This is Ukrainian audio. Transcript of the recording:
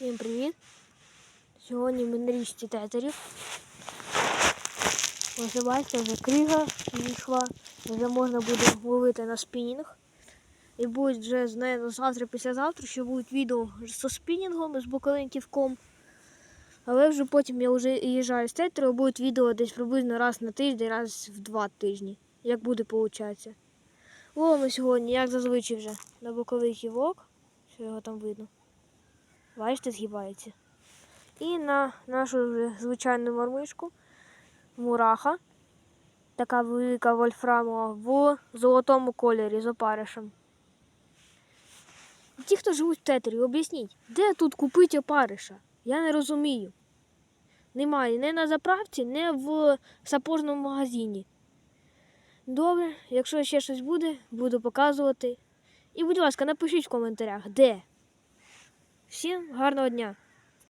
Всім привіт! Сьогодні ми на річці тетерів. Ось бачите, вже кріга зійшла, вже можна буде ловити на спінінг. І будуть вже наверно, завтра, післязавтра, ще будуть відео зі спінінгом, з боковим ківком. Але вже потім я вже їжджаю з тетером, будуть відео десь приблизно раз на тиждень, раз в два тижні. Як буде получатися. Ловимо сьогодні, як зазвичай вже, на боковий ківок. Що його там видно. Бачите, згибається. І на нашу звичайну мормишку мураха. Така велика вольфрамова в золотому кольорі з опаришем. Ті, хто живуть в тетері, об'ясніть, де тут купити опариша? Я не розумію. Немає ні на заправці, ні в сапожному магазині. Добре, якщо ще щось буде, буду показувати. І, будь ласка, напишіть в коментарях, де. Всім гарного дня!